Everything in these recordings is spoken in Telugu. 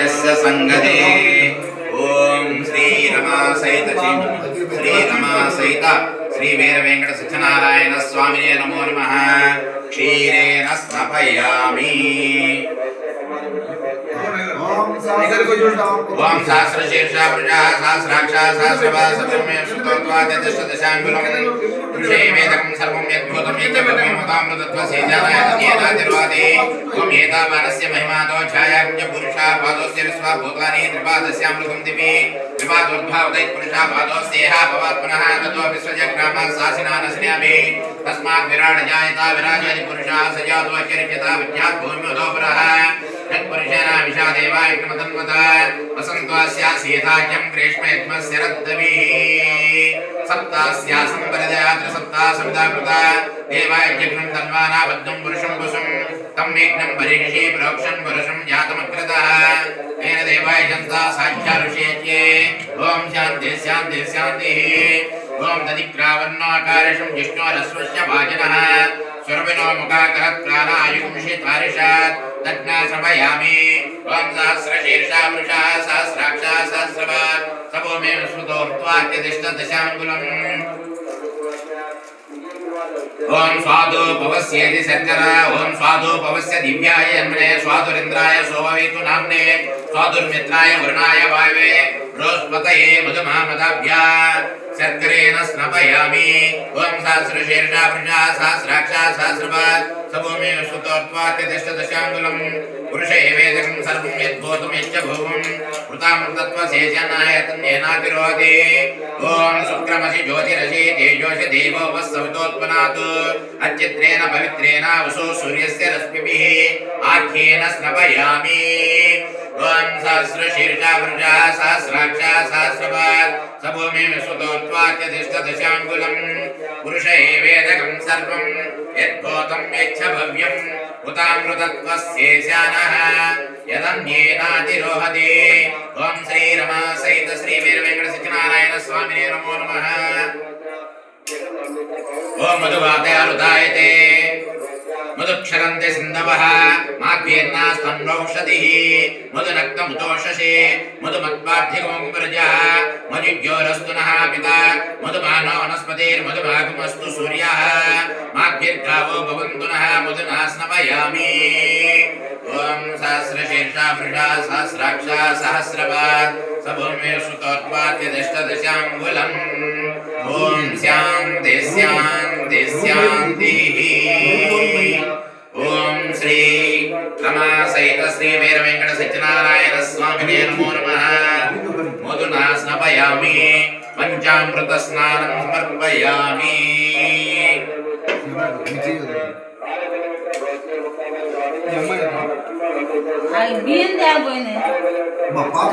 यस्य सङ्गते ॐ श्रीरमासहित श्रीरमासहित श्रीवीरवेङ्कटसत्यनारायणस्वामिने नमो नमः। क्षीरेण स्नपयामि ओम सहस्र शीर्षा प्रजा सहस्राक्षा सहस्रवा सतमे सुतोत्वा दशदशांगुलं पुरुषे वेदकं सर्व सर्वामृतत्वसेजानायतनेनानिर्वादे त्वम् एता मानस्य महिमातो छायाकुञ्जपुरुषा पादोऽस्य विश्वा भूतानि त्रिपादस्यामृतं दिवि त्रिपादोद्भावदैत्पुरुषा पादोऽस्येहा भवात्मनः ततो विश्वजग्रामात् सासिनानस्यामि तस्मात् विराट जायता विराजति पुरुषा स जातो अचरिक्यता विज्ञात् भूम्योदोपरः यत्पुरुषेण विषादेवायुक्तमतन्वत वसन्त्वास्यासीथाख्यं ग्रेष्मेत्मस्य रद्दवीः सप्तास्यासं परिदया त्रिसप्ता सविता कृता देवायज्ञं तन्वानाबद्धं पुरुषं। वसुं तं मेघ्नं परिषि प्रोक्षं पुरुषं ज्ञातमकृतः तेन देवाय जन्ता साक्षारुषेत्ये ॐ शान्ति शान्ति शान्तिः। ॐ दधिग्रावन्नाकारिषं जिष्णोरस्वस्य भाजनः मुखातः प्राणायुंषि त्वारिषात् दग्ना श्रमयामि त्वं सहस्रशीर्षा वृषा सहस्राक्षा सहस्रमा समो मे विश्रुतोर्त्वात्यतिष्ठदशाङ्गुलम् ओम स्वादो भवस्येति सज्जन ओम स्वादो भवस्य दिव्याय अन्मने स्वादुरिन्द्राय सोमवेतु नाम्ने स्वादुर्मित्राय वरुणाय वायवे। रोस् हृदये मधुमामदाभ्या शर्करेण स्नपयामि। ॐ सहस्रशीर्षा वृषा सहस्राक्षा सहस्रपात्। सुतोत्वा श्रुतोत्वा त्यतिष्ठदशाङ्गुलम् సభూమి సుతోత్వాత్యతిష్టదశాంగులం పురుష ఏవేదకం సర్వం యద్భూతం యచ్చ భూమం కృతామృతత్వశేషనాయతన్యేనాతిరోధి ఓం శుక్రమసి జ్యోతిరసి తేజోషి దేవో వస్సవితోత్పనాత్ అచిత్రేణ పవిత్రేణ వసో సూర్యస్య రశ్మిభిः ఆఖ్యేన స్నపయామి ఓం సహస్రశీర్షా వృషా సహస్రాక్షా సహస్రపాత్ सभूमिं सुतोत्वात्यधिष्ठदशाङ्गुलम् पुरुषै यच्छ भव्यम्। उतामृतत्वस्येशानः यदन्येनातिरोहति। ॐ नमो नमः। ॐ मधुवाते अरुदायते मृदुक्षरन्ते सन्दवः माध्वीर्नास्तन्नौषधिः मधुनक्तमुतोषसे। मधुमत्पाठ्यगोङ्गुरजः मधुज्योरस्तु नः पिता। मधुमानो वनस्पतिर्मधुभागमस्तु सूर्यः। माध्वीर्गावो भवन्तु नः मधुना स्नवयामि ॐ सहस्रशीर्षा भृषा सहस्राक्षा सहस्रवात् स भूमेषु तोत्वात्यदिष्टदशाङ्गुलम् ॐ स्यां ते स्यान् శాంతి శాంతి ఓం శ్రీ రమా సహిత శ్రీ వీర వెంకట సత్యనారాయణ స్వామినే నమో నమః. మధునా స్నపయామి పంచామృత స్నానం సమర్పయామి. పాత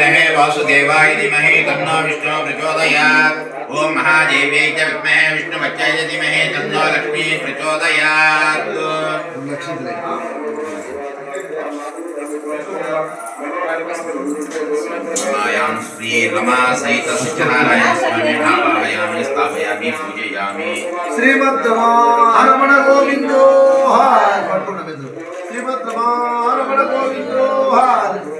विद्महे वासुदेवाय धीमहि तन्नो विष्णु प्रचोदयात्। ॐ महादेवे च विद्महे विष्णुवच्चय धीमहि तन्नो लक्ष्मी प्रचोदयात्। मायां सहित सहितसुचनारायण स्वामी भावयामि स्थापयामि पूजयामि। श्रीमद्रमारमण गोविन्दो हार। पट्टुनमेन्द्र श्रीमद्रमारमण गोविन्दो हार।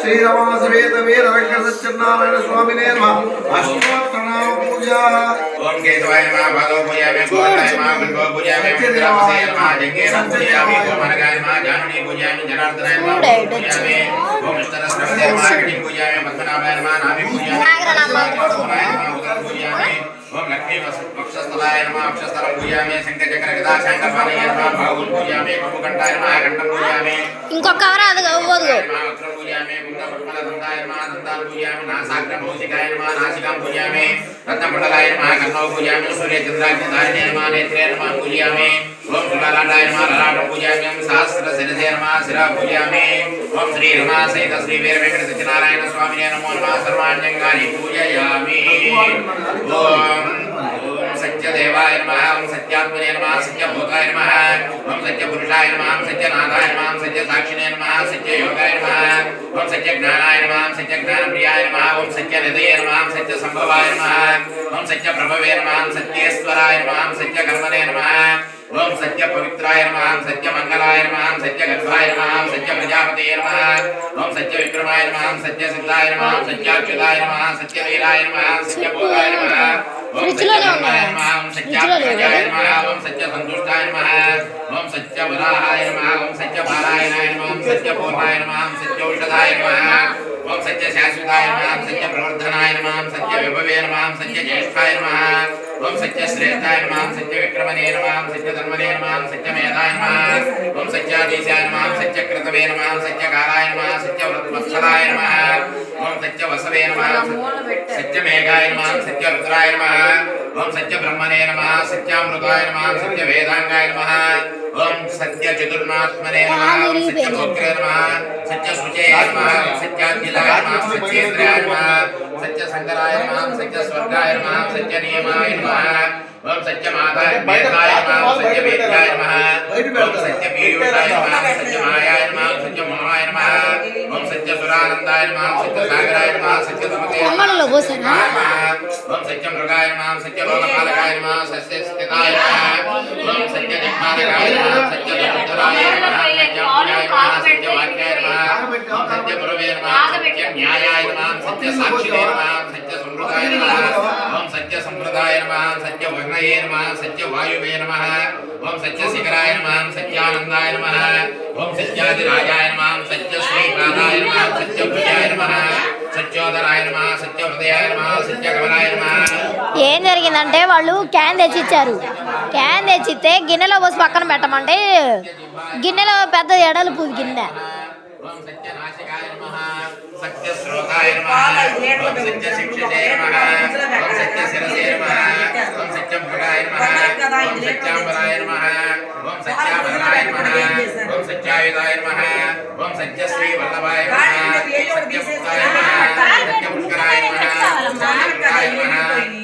శ్రీరమాసవేత వీర వెంకట సత్యనారాయణ స్వామినే నమ అష్టోత్తరామ పూజ ఓం కేశవాయ నమః పాదో పూజయామి గోవిందాయ నమః గంగో పూజయామి మంత్రావసయ నమః జంగేన పూజయామి ఓం అనగాయ నమః జానుని పూజయామి జనార్దనాయ నమః పూజయామి ఓం విష్ణురస్రవతే నమః కటిం పూజయామి పద్మనాభాయ నమః నాభి పూజయామి ఓంకాయ నమః ఉదర పూజయామి ఓం లక్ష్మీ వక్షస్థలాయ నమః వక్షస్థలం పూజయామి శంఖచక్ర గదా శంఖపాణయ నమః బాహుల్ పూజయామి కపుకంఠాయ నమః కంఠం పూజయామి ఇంకొక కవర్ అది అవ్వదు వక్రం పూజయామి కుండ పుష్పల దంతాయ నమః దంతాలు పూజయామి నాసాగ్ర మౌసికాయ నమః నాసికాం పూజయామి రత్నమండలాయ నమః కన్నౌ పూజామే సూర్య చంద్రాగ్ని ధారిణే నమః నేత్రే నమః ओम शिवालाटाय नमः ललाट पूजामि ओम सहस्र सिरसे नमः सिरा पूजामि ओम श्री रमा सहित श्री वीर वेंकट सत्यनारायण स्वामी नमो नमः सर्वाण्यंगानि पूजयामि ओम सत्यदेवाय नमः ओम सत्यात्मने नमः सत्यभूताय नमः ओम सत्यपुरुषाय नमः ओम सत्यनाथाय नमः ओम सत्यसाक्षिणे नमः सत्ययोगाय नमः ओम सत्यज्ञानाय नमः ओम सत्यज्ञानप्रियाय नमः ओम सत्यनिधये नमः ओम सत्यसंभवाय नमः ओम सत्यप्रभवे नमः ओम सत्येश्वराय नमः ओम सत्यकर्मणे नमः ఓం సత్య పవిత్రాయ నమః సత్య మంగళాయ నమః సత్య గర్భాయ నమః సత్య ప్రజాపతయే నమః ఓం సత్య విక్రమాయ నమః సత్య సిద్ధాయ నమః ఓం సత్యాచ్యుతాయ నమః సత్య వీరాయ నమః సత్య బోధాయ నమః ఓం సత్య ఫ్రిడ్జ్లోనే ధర్మాయ ఉన్నాయి. నమః ఓం సత్యాత్మజాయ నమః ఓం సత్య సంతుష్టాయ నమః ఓం సత్య వరాహాయ నమః ఓం సత్య పారాయణాయ నమః ఓం సత్య పూర్ణాయ నమః ఓం సత్య ఔషధాయ నమః ఓం సత్య శాశ్వతాయ నమః సత్య ప్రవర్ధనాయ నమః ఓం సత్య విభవే నమః ఓం సత్య జ్యేష్ఠాయ నమః ఓం సత్య శ్రేష్ఠాయ సత్య విక్రమణే నమః సత్య ధర్మణే నమః సత్య మేధాయ నమః ఓం సత్యాధీశాయ నమః సత్య కృతవే నమః సత్య కాలాయ నమః సత్య వత్సలాయ నమః ఓం సత్య వసవే నమః సత్య మేఘాయ నమః సత్య రుద్రాయ నమః ఓం సత్య సత్యామృతాయ సత్య వేదాంగాయ నమః ओम सत्य चतुर्नात्मने हाँ, नमः सत्य गोत्रे नमः सत्य सुचे नमः सत्याज्ञलाय नमः सत्येन्द्राय नमः सत्य शंकराय नमः सत्य स्वर्गाय नमः सत्य नियमाय नमः ఓం సత్య మాతాయ మేధాయ నమః సత్య వేద్యాయ నమః ఓం సత్య పీయూషాయ నమః. సత్య మాయాయ నమః సత్య మోహాయ నమః ఓం సత్య సురానందాయ నమః సత్య సాగరాయ నమః. సత్య సమతే పొంగళంలో పోసానా? ఓం సత్య మృగాయ నమః సత్య లోకపాలకాయ నమః సత్య స్థితాయ నమః. ఓం సత్య దిక్పాలకాయ నమః సత్య దుర్ధరాయ నమః. సత్య పూజాయ నమః సత్య వాక్యాయ నమః. ఓం సత్య గురవే నమః. సత్య న్యాయాయ నమః. సత్య సాక్షిణే నమః. సత్య సంవృతాయ నమః. సత్య సంప్రదాయ నమ సత్య వర్ణయే నమ సత్య వాయువే నమ ఓం సత్య శిఖరాయ నమ సత్యానందాయ నమ ఓం సత్యాదిరాజాయ నమ సత్య శ్రీపాదాయ నమ సత్య భుజాయ నమ సత్యోదరాయ నమః సత్య హృదయాయ నమః సత్య కమలాయ నమః ఏం జరిగిందంటే వాళ్ళు క్యాన్ తెచ్చిచ్చారు. క్యాన్ తెచ్చిస్తే గిన్నెలో పోసి పక్కన పెట్టమంటే గిన్నెలో పెద్ద ఎడలు పూది గిన్నె ఓం సత్య నాశికాయ నమః సత్య శ్రోతాయ నమః ఓం సత్య శిక్షతే నమః ఓం సత్య శిరసే నమః ఓం సత్య మృగాయ నమః ఓం సత్యాంబరాయ నమః ఓం సత్యాభరణాయ నమః ఓం సత్యాయుధాయ నమః ఓం సత్య శ్రీ వల్లభాయ నమః సత్య ముక్తాయ నమః సత్య పుష్కరాయ నమః సత్య ముక్తాయ నమః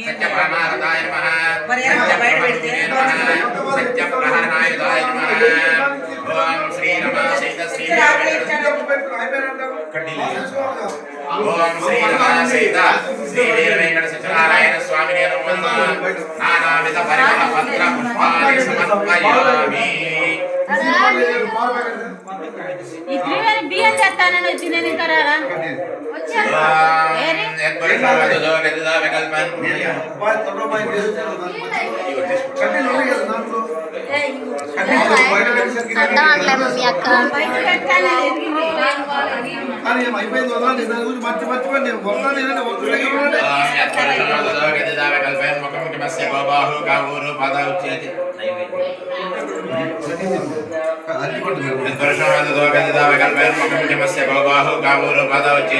సత్య పరమారదాయ నమః సత్య ప్రహరణాయుధాయ నమః స్వామినే నమః నానావిధ పరిమళ పత్ర పుష్పాన్ని సమర్పయామి వికల్పం అర్థం అట్లే మమ్మీ అక్క బయట అయిపోయింది మర్చి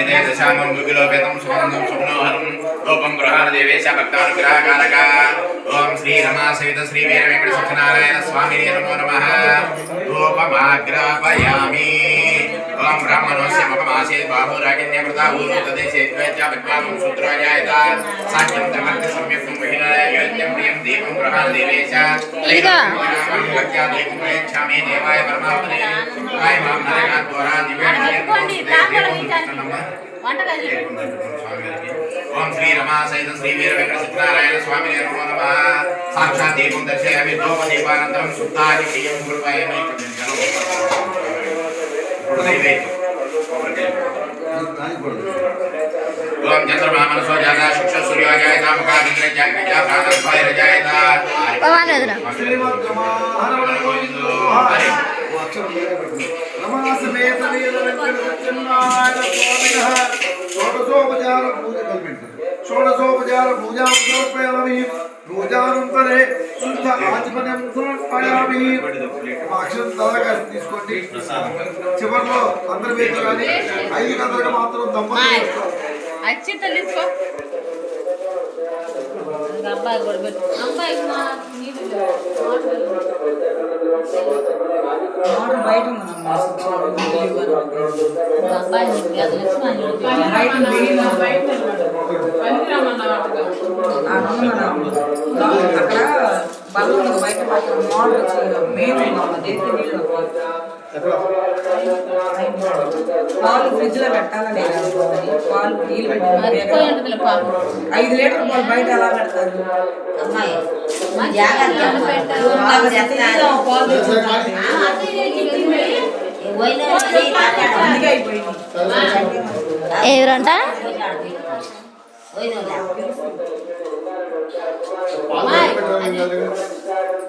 నేను ఓం యత్పరిషావదో దేవేశ భక్తానుగ్రహకారక ఓం శ్రీ రమా శ్రీ వీర వెంకట సత్యనారాయణ స్వామి నమో నమః. ఓం బ్రాహ్మణోస్య మకమాసే బాహురాగిన్యమృత ఊరు తదేశే ద్వైత్య విద్వాంసం సూత్రాజాయత సాఖ్యం త్రివర్త సంయుక్తం మహిళాయ యోజ్యం ప్రియం దీపం గృహాణ దేవేశ ఇదిగో. లక్ష్యా దీపం ప్రయచ్ఛామి దేవాయ పరమాత్మనే కాయ మాం నరకా ద్వారా దివ్య పెట్టుకోండి తాంబూలం ఇవ్వడానికి. వంటగది ఓం శ్రీ రమా సహిత శ్రీ వీర వెంకట సత్యనారాయణ స్వామి నమో నమ సాక్షాత్ దీపం దర్శయామి ధూప దీపానంతరం శుద్ధాది ప్రియం కృపయామి ఇప్పుడు నైవేద్యం కొబ్బరికాయ. రానికూడదు ఓం చంద్రమా మనసో జాత శిక్ష సూర్యో జాయత ముఖాదింద్ర జాగ్రత్త ప్రాణస్వాయ జాయత భవాన్ వదిన హరి రమాసమేత వీర వెంకట సత్యనారాయణ స్వామినః షోడశోపచార పూజ కల్పించండి షోడశోపచార పూజాం పూజానంతరే శుద్ధ ఆచమనం సమర్పయామి అక్షరం తలగా తీసుకోండి. చివరిలో అందరి మీద కానీ ఐదు గంటలకు మాత్రం మా నీళ్ళు పెట్టు. బయట బియ్యం అక్కడ ఉంది బయట మోటార్ వచ్చి మెయిన్ దేనికి నీళ్ళు. పాలు ఫ్రిడ్జ్లో పెట్టాలా లేదా. పాలు నీళ్ళు పెట్టి ఐదు లీటర్ పాలు బయట ఎలా పెడతారు? ఆ పాలు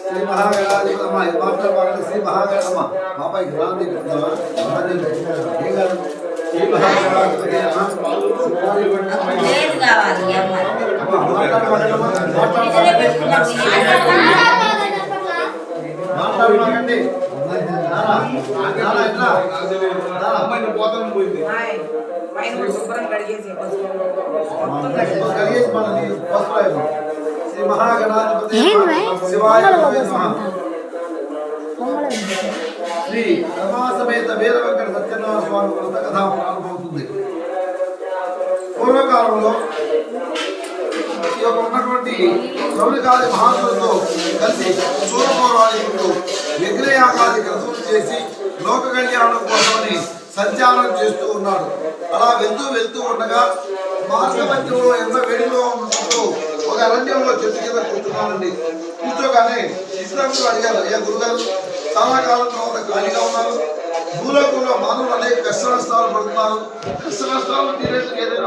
శ్రీ మహాగణాధిపతమ్మ మాస్టర్ బాగా శ్రీ మహాగణమ్మ బాబాయ్ గ్రాంతి పెడతావా ఏం కాదు శ్రీ మహాగణాధిపతి మాట్లాడమాకండి పోతాను పోయింది హాయ్. పైన కూడా శుభ్రం కడిగేసి మొత్తం కడిగేసి కలిగేసి మనకి పసుపు శ్రీ రమాసమేత వీర వెంకట సత్యనారాయణ స్వామి వ్రత కథ ప్రారంభమవుతుంది. పూర్వకాలంలో ఈ యొక్క ఉన్నటువంటి రౌలికాది మహాత్ములతో కలిసి సూరపౌరాణికుడు యజ్ఞయాగాది క్రతువులు చేసి లోక కళ్యాణం కోసమని సంచారం చేస్తూ ఉన్నాడు అలా వెళ్తూ వెళ్తూ ఉండగా మార్గమధ్యంలో ఎంత వేడిలో ఉంటుందో ఒక అరణ్యంలో చెట్టు కింద కూర్చున్నానండి కూర్చోగానే ఇస్లాములు అడిగారు. ఏ గురుగారు చాలా కాలంలో ఖాళీగా ఉన్నారు. భూలోకంలో మానవులు అనేక కష్ట నష్టాలు పడుతున్నారు. కష్ట నష్టాలు తీరేందుకు ఏదైనా